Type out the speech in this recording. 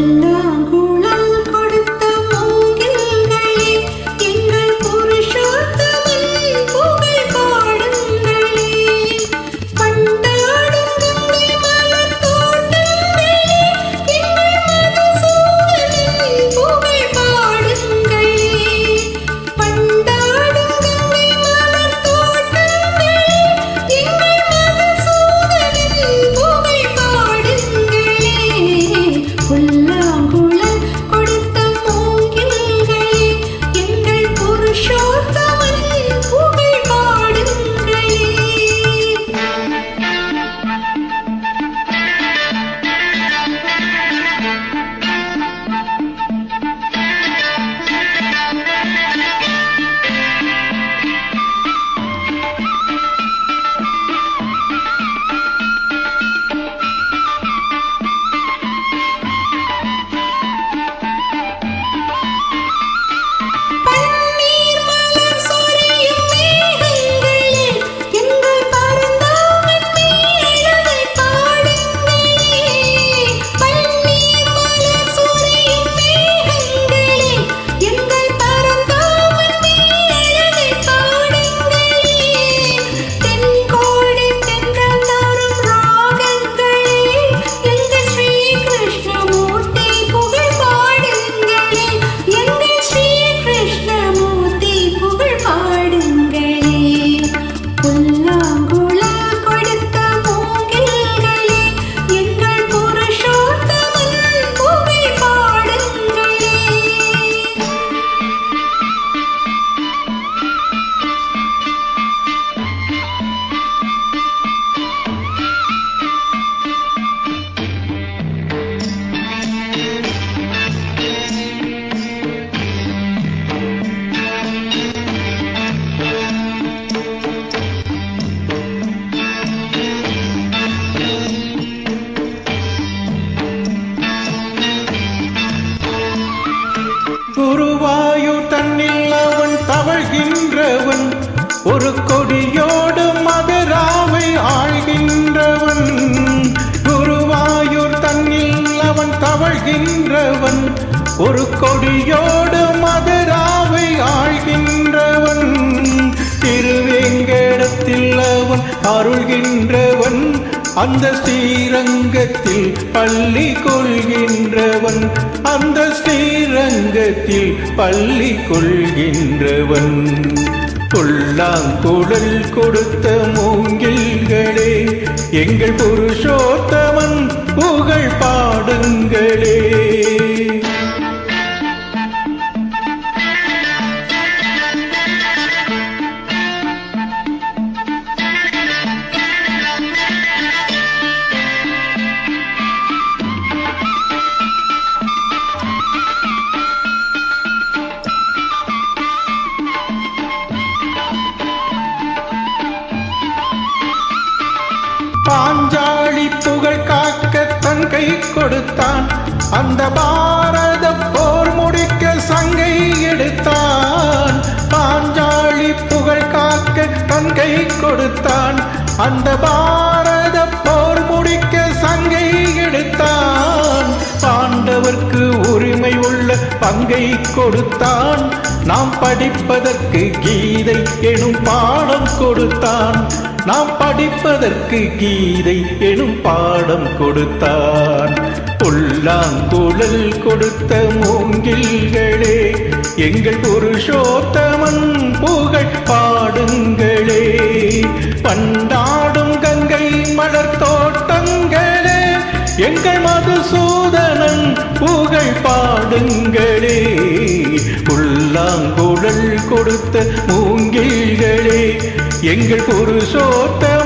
and I'm cool. Guruvayur தன்னில் அவன் தவழ்கின்றவன். ஒரு கொடியோடு மதுராவை ஆழ்கின்றவன் குருவாயூர் தன்னில் அவன் தவழ்கின்றவன். ஒரு கொடியோடு மதுராவை ஆழ்கின்றவன் திருவேங்கடத்தில் அவன் அருள்கின்ற அந்த ஸ்ரீரங்கத்தில் பள்ளி கொள்கின்றவன். அந்த ஸ்ரீரங்கத்தில் பள்ளி கொள்கின்றவன். புல்லாங்குழல் கொடுத்த மூங்கில்களே எங்கள் புருஷோத்தமன் புகழ் பாடுங்களே. பாஞ்சாலி புகழ் காக்க தன் கை கொடுத்தான். அந்த பாரத போர் முடிக்க சங்கை எடுத்தான். பாஞ்சாலி புகழ் காக்க தன் கை கொடுத்தான். அந்த பாரத போர் முடிக்க சங்கை எடுத்தான். பாண்டவர்க்கு உரிமை உள்ள பங்கை கொடுத்தான். நாம் படிப்பதற்கு கீதை எனும் பாடம் கொடுத்தான். நாம் படிப்பதற்கு கீதை எனும் பாடம் கொடுத்தான். புல்லாங்குழல் கொடுத்த மூங்கில்களே எங்கள் புருஷோத்தமன் புகழ் பாடுங்களே. பண்டாடும் கங்கை மலர் தோட்டங்களே எங்கள் மதுசூதனன் புகழ் பாடுங்களே. புல்லாங்குழல் கொடுத்த மூங்கில்களே எங்கள் புருஷோத்தமன்